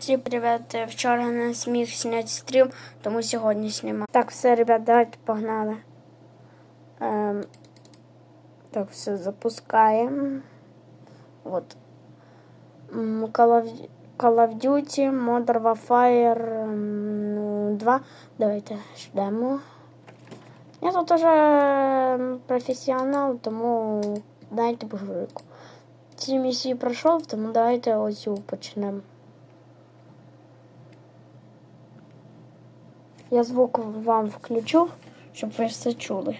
Всім привіт. Вчора не зміг зняти стрім, тому сьогодні знімаю. Так, все, ребят, давайте погнали. Ем, так, все запускаємо. От. М, Call of, Call of Duty, Modern Warfare ну, 2. Давайте ждемо. Я тут уже професіонал, тому дайте божурику. Ці місії пройшов, тому давайте оцю почнемо. Я звук вам включу, щоб ви все чули.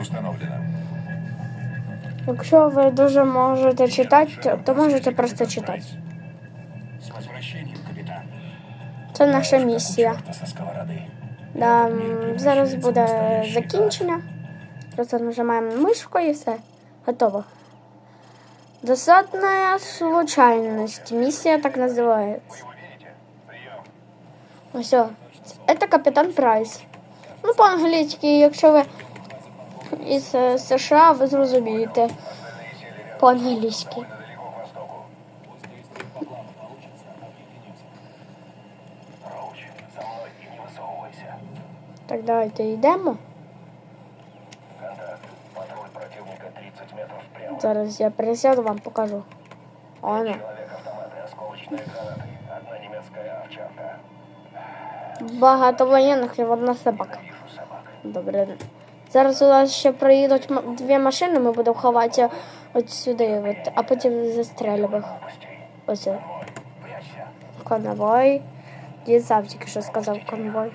Установлено. Якщо ви дуже можете читати, то можете просто читати. Це наша місія. Да, зараз буде закінчення. Просто нажимаємо мишку і все. Готово. Досадная случайность. Миссия так называется. Вы видите? Прием. Ну все. Это капітан Прайс. Ну, по-англійськи, якщо ви із е, США, ви зрозумієте. По-англійськи. Далеко к востоку. Роуч, за мной и не высовывайся. Так, давайте йдемо. Зараз я пересяду, вам покажу. Оно. Человек автоматы, осколочные гранаты. Одна немецкая овчарка. Багато воєнних і одна собака. Вижу собак. Добре. Зараз у нас ще приїдуть м- дві машини, ми будемо ховатися от сюди, от, а потім застрелимо їх. Пустей. Ось. о, Прячься. Конвой. Дід сам тільки що сказав конвой.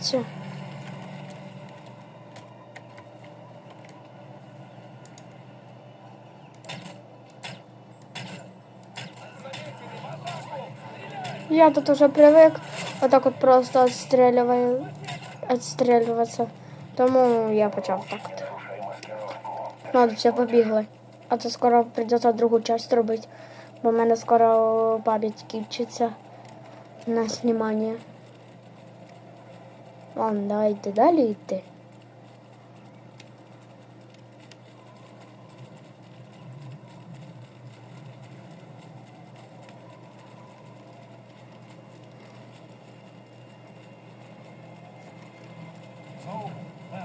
Все. Я тут уже привык вот так вот просто отстреливаю, отстрілюватися. Тому я почав так. от. Маскировку. Ладно, все, побігли. А то скоро придеться другу часть робити, бо в мене скоро пам'ять кінчиться на знімання. Ладно, давайте далі йти.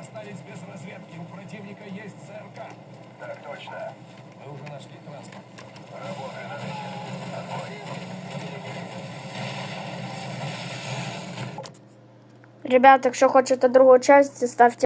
Остались без разведки. У противника есть ЦРК. Так точно. Мы уже нашли транспорт. Работаю над этим. Отбой. Ребята, якщо хочете другу часть, ставте